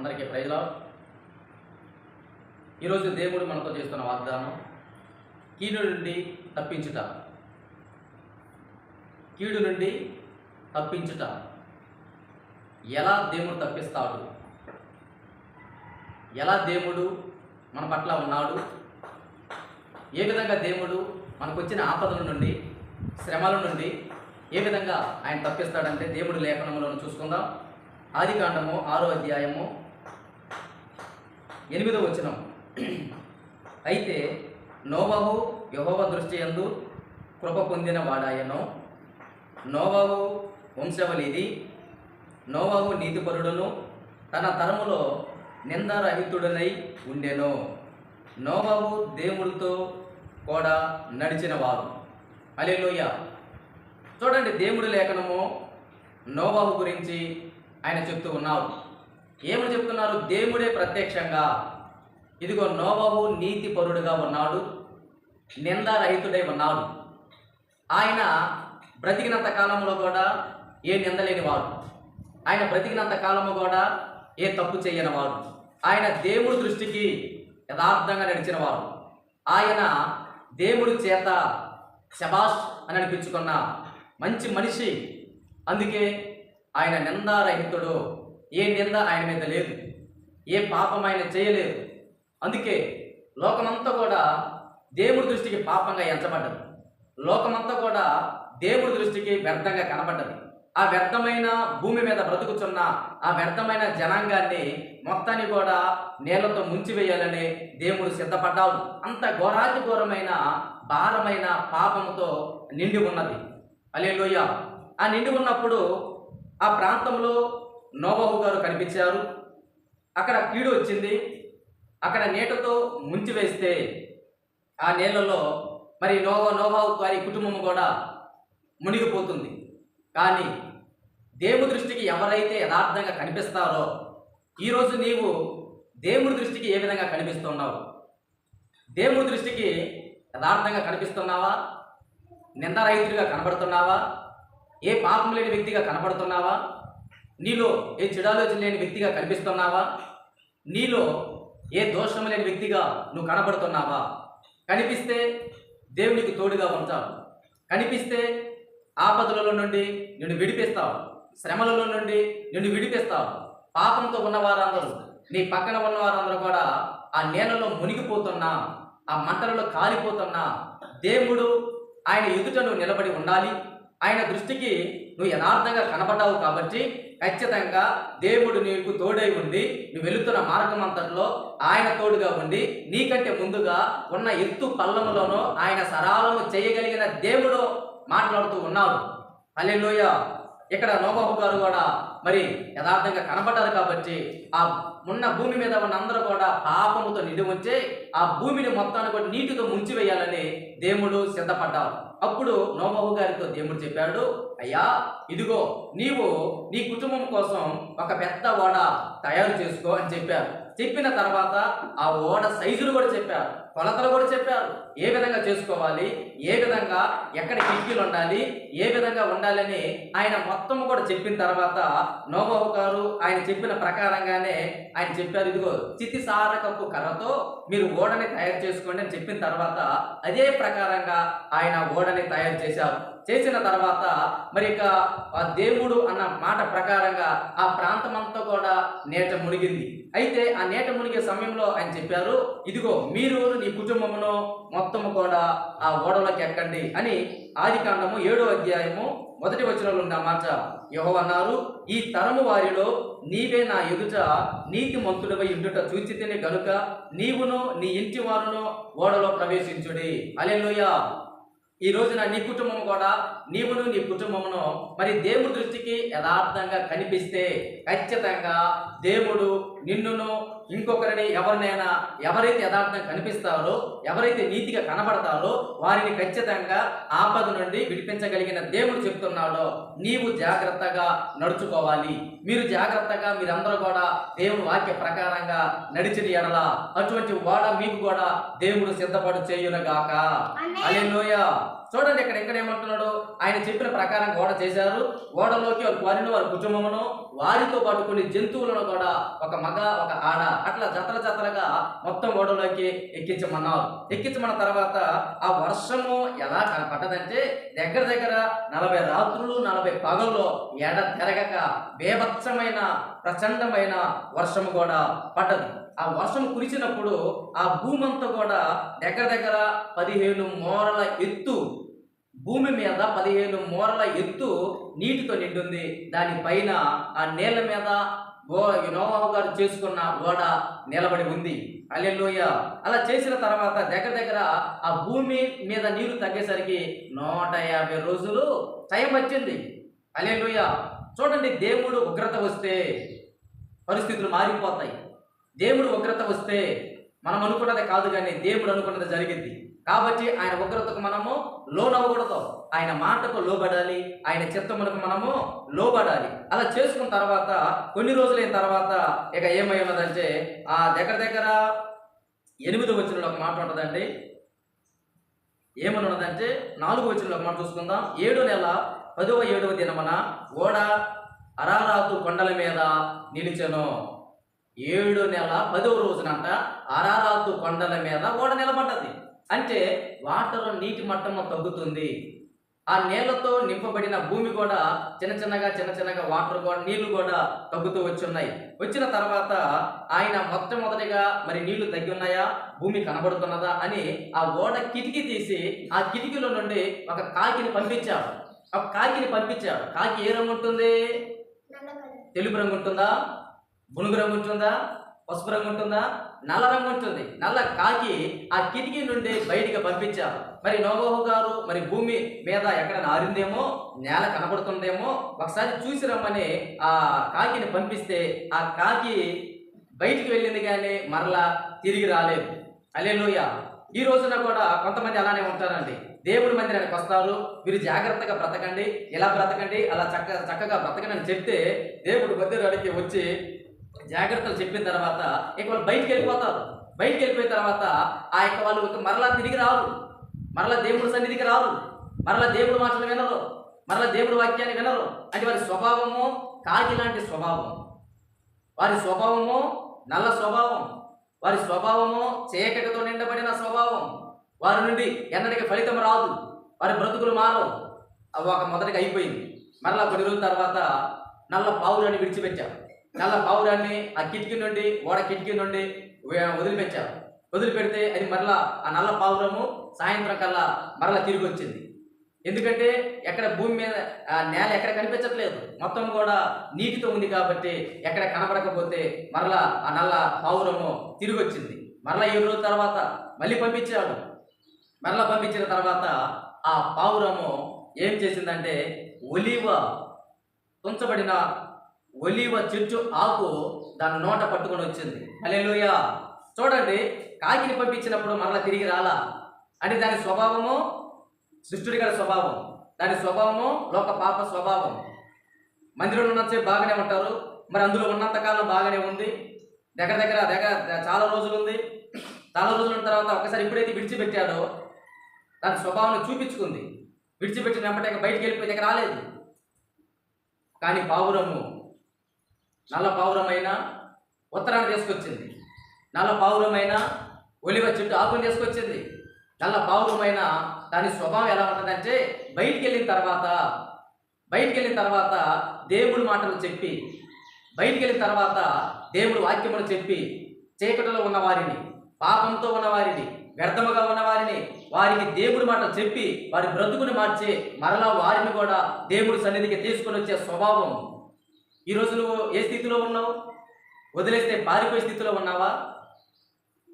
అందరికీ ప్రజల ఈరోజు దేవుడు మనతో చేస్తున్న వాగ్దానం కీడు నుండి తప్పించుట. కీడు నుండి తప్పించుట. ఎలా దేవుడు తప్పిస్తాడు? ఎలా దేవుడు మన పట్ల ఉన్నాడు? ఏ విధంగా దేవుడు మనకు వచ్చిన ఆపదల నుండి శ్రమల నుండి ఏ విధంగా ఆయన తప్పిస్తాడంటే దేవుడు లేఖనంలో చూసుకుందాం. ఆది కాండము ఆరో అధ్యాయము ఎనిమిదో వచనం. అయితే నోవహు యహోవ దృష్టి యందు కృప పొందిన వాడాయను. నోవహు వంశవలిది నోవహు నీతిపరుడును. తన తరములో నిందారహితుడనై ఉండెను. నోవహు దేవుడితో కూడా నడిచిన వారు అలెలుయ్య చూడండి దేవుడి లేఖనము నోవాహు గురించి ఆయన చెప్తూ ఉన్నారు. ఏమని చెప్తున్నారు? దేవుడే ప్రత్యక్షంగా. ఇదిగో నోబాబు నీతి పరుడుగా ఉన్నాడు. నిందారహితుడై ఉన్నాడు. ఆయన బ్రతికినంత కాలంలో కూడా ఏ నిందలేనివాడు. ఆయన బ్రతికినంత కాలము కూడా ఏ తప్పు చేయనివాడు. ఆయన దేవుడి దృష్టికి యథార్థంగా నడిచినవాడు. ఆయన దేవుడి చేత శబాష్ అని అనిపించుకున్న మంచి మనిషి. అందుకే ఆయన నిందారహితుడు. ఏ నింద ఆయన మీద లేదు. ఏ పాపం ఆయన చేయలేదు. అందుకే లోకమంతా కూడా దేవుడి దృష్టికి పాపంగా ఎంచబడ్డది. లోకమంతా కూడా దేవుడి దృష్టికి వ్యర్థంగా కనబడ్డది. ఆ వ్యర్థమైన భూమి మీద బ్రతుకుతున్న ఆ వ్యర్థమైన జనాంగాన్ని మొత్తాన్ని కూడా నేలతో ముంచివేయాలని దేవుడు సిద్ధపడ్డాడు. అంత ఘోరాతి ఘోరమైన భారమైన పాపముతో నిండి ఉన్నది. అలే ఆ నిండి ఉన్నప్పుడు ఆ ప్రాంతంలో నోబహు గారు కనిపించారు. అక్కడ కీడు వచ్చింది. అక్కడ నీటతో ముంచి వేస్తే ఆ నీళ్ళలో మరి నోవ నోబావు గారి కుటుంబం కూడా మునిగిపోతుంది. కానీ దేవుడి దృష్టికి ఎవరైతే యథార్థంగా కనిపిస్తారో ఈరోజు నీవు దేవుని దృష్టికి ఏ విధంగా కనిపిస్తున్నావు? దేవుని దృష్టికి యథార్థంగా కనిపిస్తున్నావా? నిందరహితుడిగా కనబడుతున్నావా? ఏ పాపం లేని వ్యక్తిగా కనబడుతున్నావా? నీలో ఏ చెడాలోచన లేని వ్యక్తిగా కనిపిస్తున్నావా? నీలో ఏ దోషం లేని వ్యక్తిగా నువ్వు కనబడుతున్నావా? కనిపిస్తే దేవునికి తోడుగా ఉంటావు. కనిపిస్తే ఆపదలలో నుండి నిన్ను విడిపిస్తావు. శ్రమలలో నుండి నిన్ను విడిపిస్తావు. పాపంతో ఉన్న వారందరూ నీ పక్కన ఉన్న వారందరూ కూడా ఆ నేలలో మునిగిపోతున్నా ఆ మంటలలో కాలిపోతున్నా దేవుడు ఆయన ఎదుట నువ్వు నిలబడి ఉండాలి. ఆయన దృష్టికి నువ్వు యథార్థంగా కనపడ్డావు కాబట్టి ఖచ్చితంగా దేవుడు నీకు తోడై ఉండి నువ్వు వెళుతున్న మార్గం అంతట్లో ఆయన తోడుగా ఉండి నీకంటే ముందుగా ఉన్న ఎత్తు పల్లములోనో ఆయన సరాలము చేయగలిగిన దేవుడు మాట్లాడుతూ ఉన్నాడు. అల్లెలోయ ఇక్కడ నోబాబు గారు కూడా మరి యథార్థంగా కనపడ్డారు కాబట్టి ఆ ఉన్న భూమి మీద ఉన్న అందరూ కూడా పాపముతో నిండి ఉంచి ఆ భూమిని మొత్తాన్ని కూడా నీటితో ముంచివేయాలని దేవుడు సిద్ధపడ్డావు అప్పుడు నోబాబు గారితో దేవుడు చెప్పాడు అయ్యా ఇదిగో నీవు నీ కుటుంబం కోసం ఒక పెద్ద ఓడ తయారు చేసుకో అని చెప్పారు. చెప్పిన తర్వాత ఆ ఓడ సైజులు కూడా చెప్పారు. కొలతలు కూడా చెప్పారు. ఏ విధంగా చేసుకోవాలి? ఏ విధంగా ఎక్కడ కిటికీలు ఉండాలి? ఏ విధంగా ఉండాలని ఆయన మొత్తం కూడా చెప్పిన తర్వాత నోబాబు గారు ఆయన చెప్పిన ప్రకారంగానే ఆయన చెప్పారు ఇదిగో చితి సారకపు కర్రతో మీరు ఓడని తయారు చేసుకోండి అని చెప్పిన తర్వాత అదే ప్రకారంగా ఆయన ఓడని తయారు చేశారు. చేసిన తర్వాత మరి ఇక ఆ దేవుడు అన్న మాట ప్రకారంగా ఆ ప్రాంతమంతా కూడా నేట మునిగింది. అయితే ఆ నేట మునిగే సమయంలో ఆయన చెప్పారు ఇదిగో మీరు నీ కుటుంబమును మొత్తము కూడా ఆ ఓడలోకి ఎక్కండి అని ఆది కాండము ఏడో అధ్యాయము మొదటి వచనంలో ఉన్న మాట యహో అన్నారు ఈ తరము వారిలో నీవే నా ఎదుట నీతి మంతుడిపై ఇండుట చూచితేనే గనుక నీవును నీ ఇంటి వారును ఓడలో ప్రవేశించుడి. అలెలుయ ఈ రోజున నీ కుటుంబం కూడా నీవును నీ కుటుంబమును మరి దేవుడి దృష్టికి యథార్థంగా కనిపిస్తే ఖచ్చితంగా దేవుడు నిన్నును ఇంకొకరిని ఎవరినైనా ఎవరైతే యథార్థంగా కనిపిస్తారో ఎవరైతే నీతిగా కనబడతారో వారిని ఖచ్చితంగా ఆపద నుండి విడిపించగలిగిన దేవుడు చెప్తున్నాడో. నీవు జాగ్రత్తగా నడుచుకోవాలి. మీరు జాగ్రత్తగా మీరందరూ కూడా దేవుని వాక్య ప్రకారంగా నడిచిన ఎడల అటువంటి వాడ మీకు కూడా దేవుడు సిద్ధపడు చేయునగాక. అలెలోయ చూడండి ఇక్కడ ఇక్కడ ఏమంటున్నాడు? ఆయన చెప్పిన ప్రకారం గోడ చేశారు. గోడలోకి వారి వారిని వారి కుటుంబమును వారితో పాటు కొన్ని జంతువులను కూడా ఒక మగ ఒక ఆడ అట్లా జతల జతలుగా మొత్తం గోడలోకి ఎక్కించమన్నారు. ఎక్కించమన్న తర్వాత ఆ వర్షము ఎలా పడ్డదంటే దగ్గర దగ్గర నలభై రాత్రులు నలభై పగల్లో ఎడ తిరగక బేభత్సమైన ప్రచండమైన వర్షము కూడా పడ్డది. ఆ వర్షం కురిసినప్పుడు ఆ భూమంతా కూడా దగ్గర దగ్గర పదిహేను మోరల ఎత్తు భూమి మీద పదిహేను మూరల ఎత్తు నీటితో నిండుంది. దానిపైన ఆ నేల మీద గో నోవాహు గారు చేసుకున్న ఓడ నిలబడి ఉంది. అల్లెలోయ అలా చేసిన తర్వాత దగ్గర దగ్గర ఆ భూమి మీద నీరు తగ్గేసరికి నూట యాభై రోజులు టైం వచ్చింది అల్లెలోయ చూడండి దేవుడు ఉగ్రత వస్తే పరిస్థితులు మారిపోతాయి. దేవుడు ఉగ్రత వస్తే మనం అనుకున్నది కాదు కానీ దేవుడు అనుకున్నది జరిగింది. కాబట్టి ఆయన ఉగ్రతకు మనము లోనవ్వకూడదు. ఆయన మాటకు లోబడాలి. ఆయన చిత్తములకు మనము లోబడాలి. అలా చేసుకున్న తర్వాత కొన్ని రోజులైన తర్వాత ఇక ఏమై ఉన్నదంటే ఆ దగ్గర దగ్గర ఎనిమిది వచ్చిన ఒక మాట ఉంటుందండి. ఏమని ఉన్నదంటే నాలుగు వచ్చిన ఒక మాట చూసుకుందాం. ఏడు నెల పదవ ఏడవ దినమన ఓడ అరారాతు కొండల మీద నిలిచెను. ఏడు నెల పదవ రోజునంట అరారాతు కొండల మీద ఓడ నిలబడ్డది. అంటే వాటర్ నీటి మట్టము తగ్గుతుంది. ఆ నీళ్ళతో నింపబడిన భూమి కూడా చిన్న చిన్నగా చిన్న చిన్నగా వాటర్ కూడా నీళ్ళు కూడా తగ్గుతూ వచ్చున్నాయి. వచ్చిన తర్వాత ఆయన మొట్టమొదటిగా మరి నీళ్ళు తగ్గి ఉన్నాయా భూమి కనబడుతున్నదా అని ఆ ఓడ కిటికీ తీసి ఆ కిటికీలో నుండి ఒక కాకిని పంపించాడు ఒక కాకిని పంపించాడు కాకి ఏ రంగు ఉంటుంది? తెలుపు రంగు ఉంటుందా? బునుగు రంగు ఉంటుందా? పసుపు రంగు ఉంటుందా? నల్ల రంగు ఉంటుంది. నల్ల కాకి ఆ కిటికీ నుండి బయటికి పంపించారు. మరి నోబోహు గారు మరి భూమి మీద ఎక్కడ ఆరిందేమో నేల కనబడుతుందేమో ఒకసారి చూసి రమ్మని ఆ కాకిని పంపిస్తే ఆ కాకి బయటికి వెళ్ళింది కానీ మరలా తిరిగి రాలేదు. అలెలుయ ఈ రోజున కూడా కొంతమంది అలానే ఉంటారండి. దేవుడి మందిరానికి వస్తారు. మీరు జాగ్రత్తగా బ్రతకండి. ఇలా బ్రతకండి? అలా చక్క చక్కగా బ్రతకండి అని చెప్తే దేవుడు మందిరానికి వచ్చి జాగ్రత్తలు చెప్పిన తర్వాత ఇక వాళ్ళు బయటికి వెళ్ళిపోతారు. బయటికి వెళ్ళిపోయిన తర్వాత ఆ యొక్క వాళ్ళు ఇక మరలా తిరిగి రారు. మరలా దేవుడి సన్నిధికి రారు. మరలా దేవుడు మాటలు వినరు. మరలా దేవుడి వాక్యాన్ని వినరు. అంటే వారి స్వభావము కాకి లాంటి స్వభావం. వారి స్వభావము నల్ల స్వభావం. వారి స్వభావము చేయకటతో నిండబడిన స్వభావం. వారి నుండి ఎన్నడికి ఫలితం రాదు. వారి బ్రతుకులు మారవు. అవి ఒక మొదటిగా అయిపోయింది. మరలా కొన్ని రోజుల తర్వాత నల్ల పావులని విడిచిపెట్టారు. నల్ల పావురాన్ని ఆ కిటికీ నుండి ఓడ కిటికీ నుండి వే- వదిలిపెట్టారు. వదిలిపెడితే అది మరలా ఆ నల్ల పావురము సాయంత్రం కల్లా మరలా తిరిగి వచ్చింది. ఎందుకంటే ఎక్కడ భూమి మీద ఆ నేల ఎక్కడ కనిపించట్లేదు. మొత్తం కూడా నీటితో ఉంది కాబట్టి ఎక్కడ కనబడకపోతే మరలా ఆ నల్ల పావురము తిరిగి వచ్చింది. మరలా ఏడు రోజుల తర్వాత మళ్ళీ పంపించాడు. మరలా పంపించిన తర్వాత ఆ పావురము ఏం చేసిందంటే ఒలివ తుంచబడిన ఒలివ చెట్టు ఆకు దాని నోట పట్టుకొని వచ్చింది. హల్లెలూయ. చూడండి కాకిని పంపించినప్పుడు మరలా తిరిగి రాలా? అంటే దాని స్వభావము సృష్టిడి గల స్వభావం. దాని స్వభావము లోక పాప స్వభావం. మందిరంలో ఉన్నంతసేపు బాగానే ఉంటారు. మరి అందులో ఉన్నంతకాలం బాగానే ఉంది. దగ్గర దగ్గర దగ్గర చాలా రోజులు ఉంది. చాలా రోజులు ఉన్న తర్వాత ఒకసారి ఎప్పుడైతే విడిచిపెట్టాడో దాని స్వభావం చూపించుకుంది. విడిచిపెట్టినప్పటికీ ఇక బయటికి వెళ్ళిపోయి దగ్గర రాలేదు. కానీ పావురము నల్ల పావురమైన ఉత్తరాన్ని తీసుకొచ్చింది. నల్ల పావురమైన ఒలివ చెట్టు ఆకుని తీసుకొచ్చింది. నల్ల పావురమైన దాని స్వభావం ఎలా ఉంటుందంటే బయటికి వెళ్ళిన తర్వాత బయటికి వెళ్ళిన తర్వాత దేవుడి మాటలు చెప్పి బయటికి వెళ్ళిన తర్వాత దేవుడు వాక్యములు చెప్పి చీకటిలో ఉన్నవారిని పాపంతో ఉన్నవారిని వ్యర్థముగా ఉన్నవారిని వారికి దేవుడి మాటలు చెప్పి వారి బ్రతుకుని మార్చి మరలా వారిని కూడా దేవుడి సన్నిధికి తీసుకొని వచ్చే స్వభావం ఈరోజు నువ్వు ఏ స్థితిలో ఉన్నావు? వదిలేస్తే పారిపోయే స్థితిలో ఉన్నావా?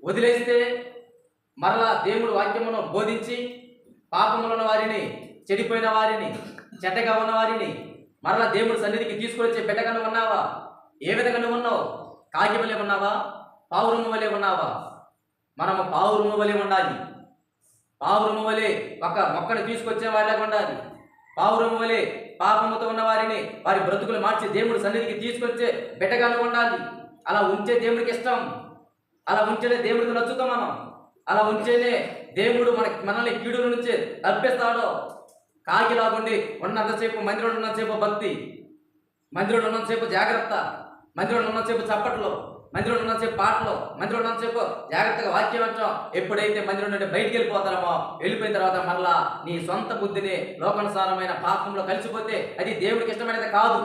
వదిలేస్తే మరలా దేవుడు వాక్యమును బోధించి పాపములున్న వారిని చెడిపోయిన వారిని చెడ్డగా ఉన్న వారిని మరలా దేవుడి సన్నిధికి తీసుకొచ్చే బిడ్డగా ఉన్నావా? ఏ విధంగా నువ్వు ఉన్నావు? కాకి వలె ఉన్నావా? పావురము వలె ఉన్నావా? మనము పావురము వలె ఉండాలి. పావురము వలె ఒక మొక్కను తీసుకొచ్చే వాళ్ళగా ఉండాలి. పావురము వలె పాపముతో ఉన్న వారిని వారి బ్రతుకులు మార్చి దేవుడి సన్నిధికి తీసుకొచ్చే బిడ్డగాను ఉండాలి. అలా ఉంచే దేవుడికి ఇష్టం. అలా ఉంచేనే దేవుడికి నచ్చుతాం మనం. అలా ఉంచేనే దేవుడు మన మనల్ని కీడుల నుంచి తప్పిస్తాడు. కాకిలాగుండి ఉన్నంతసేపు మందిరంలో ఉన్నంతసేపు భక్తి. మందిరంలో ఉన్నంతసేపు జాగ్రత్త. మందిరంలో ఉన్నంతసేపు చప్పట్లు. మందిరంలో ఉన్నంతసేపు పాటలు మందిరంలో ఉన్నంతసేపు జాగ్రత్తగా వాక్యం అంటాం ఎప్పుడైతే మందిరం నుండి బయటికి వెళ్ళిపోతారమో వెళ్ళిపోయిన తర్వాత మరలా నీ సొంత బుద్ధిని లోకానుసారమైన పాపంలో కలిసిపోతే అది దేవుడికి ఇష్టమైనది కాదు.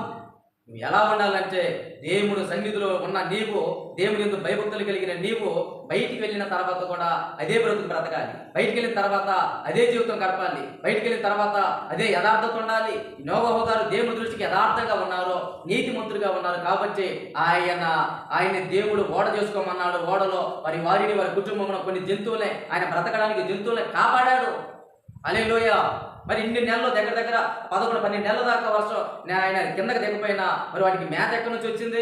నువ్వు ఎలా ఉండాలంటే దేవుడు సన్నిధిలో ఉన్న నీవు దేవుని ఎందుకు భయభక్తులు కలిగిన నీవు బయటికి వెళ్ళిన తర్వాత కూడా అదే బ్రతుకు బ్రతకాలి. బయటికి వెళ్ళిన తర్వాత అదే జీవితం గడపాలి. బయటికి వెళ్ళిన తర్వాత అదే యథార్థత ఉండాలి. నోగహోదారు గారు దేవుని దృష్టికి యథార్థంగా ఉన్నారు నీతిమంతులుగా ఉన్నారు కాబట్టి ఆయన ఆయన దేవుడు ఓడ చేసుకోమన్నాడు ఓడలో. మరి వారిని వారి కుటుంబంలో కొన్ని జంతువులే ఆయన బ్రతకడానికి జంతువులే కాపాడాడు. అలే లోయ మరి ఇన్ని నెలలు దగ్గర దగ్గర పదకొండు పన్నెండు నెలల దాకా వర్షం ఆయన కిందకి దిగపోయినా మరి వాటికి మేత ఎక్కడి నుంచి వచ్చింది?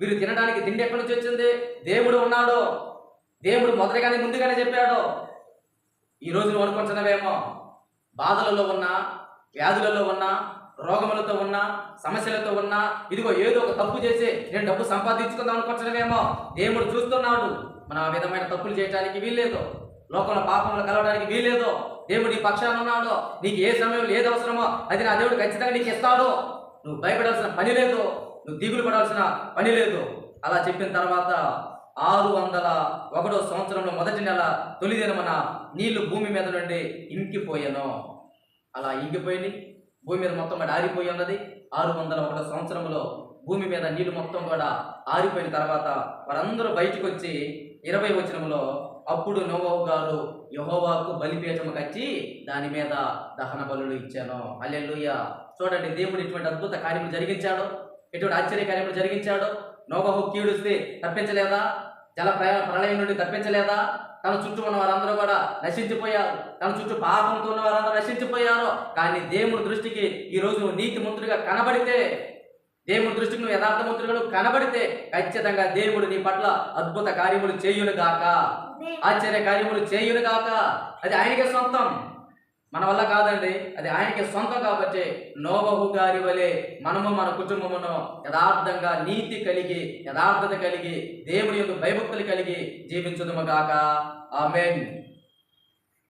వీరు తినడానికి తిండి ఎక్కడి నుంచి వచ్చింది? దేవుడు ఉన్నాడు. దేవుడు మొదటిగానే ముందుగానే చెప్పాడు. ఈ రోజు నువ్వు అనుకుంటున్నావేమో? బాధలలో ఉన్నా వ్యాధులలో ఉన్నా రోగములతో ఉన్నా సమస్యలతో ఉన్నా ఇదిగో ఏదో ఒక తప్పు చేసి నేను డబ్బు సంపాదించుకుందాం అనుకుంటున్నావేమో? దేవుడు చూస్తున్నాడు. మనం ఆ విధమైన తప్పులు చేయడానికి వీల్లేదు. లోకంలో పాపంలో కలవడానికి వీల్లేదు. దేవుడు నీ పక్షాన ఉన్నాడు. నీకు ఏ సమయంలో ఏది అవసరమో అది నా దేవుడు ఖచ్చితంగా నీకు ఇస్తాడు. నువ్వు భయపడాల్సిన పని లేదు. నువ్వు దిగులు పడాల్సిన పని లేదు. అలా చెప్పిన తర్వాత ఆరు వందల ఒకటో సంవత్సరంలో మొదటి నెల తొలి దినమున నీళ్ళు భూమి మీద నుండి ఇంకిపోయాను. అలా ఇంకిపోయింది భూమి మీద మొత్తం కూడా ఆరిపోయి ఉన్నది. ఆరు వందల ఒకటో సంవత్సరంలో భూమి మీద నీళ్ళు మొత్తం కూడా ఆరిపోయిన తర్వాత వారందరూ బయటకు వచ్చి ఇరవై వచనంలో అప్పుడు నోవహు గారు యహోవాకు బలిపీఠము కచ్చి దాని మీద దహన బలులు ఇచ్చాను. అల్లెలుయ్య చూడండి దేవుడు ఇటువంటి అద్భుత కార్యములు జరిగించాడు. ఎటువంటి ఆశ్చర్య కార్యములు జరిగించాడు. నోవహు కీడుస్తే తప్పించలేదా? జల ప్రయ- ప్రళయం నుండి తప్పించలేదా? తన చుట్టూ ఉన్న వారందరూ కూడా నశించిపోయారు. తన చుట్టూ పాపంతో ఉన్న వారందరూ నశించిపోయారు. కానీ దేవుడి దృష్టికి ఈ రోజు నువ్వు నీతి మంత్రుడిగా కనబడితే దేవుడి దృష్టికి నువ్వు యథార్థ నువ్వు కనబడితే ఖచ్చితంగా దేవుడు నీ పట్ల అద్భుత కార్యములు చేయును గాక ఆశ్చర్య కార్యములు చేయును కాక అది ఆయనకే సొంతం. మన వల్ల కాదండి. అది ఆయనకి సొంతం కాబట్టి నోబహు గారి వలె మనము మన కుటుంబమును యథార్థంగా నీతి కలిగి యథార్థత కలిగి దేవుడి యొక్క భయభక్తులు కలిగి జీవించదుము గాక. ఆమెన్.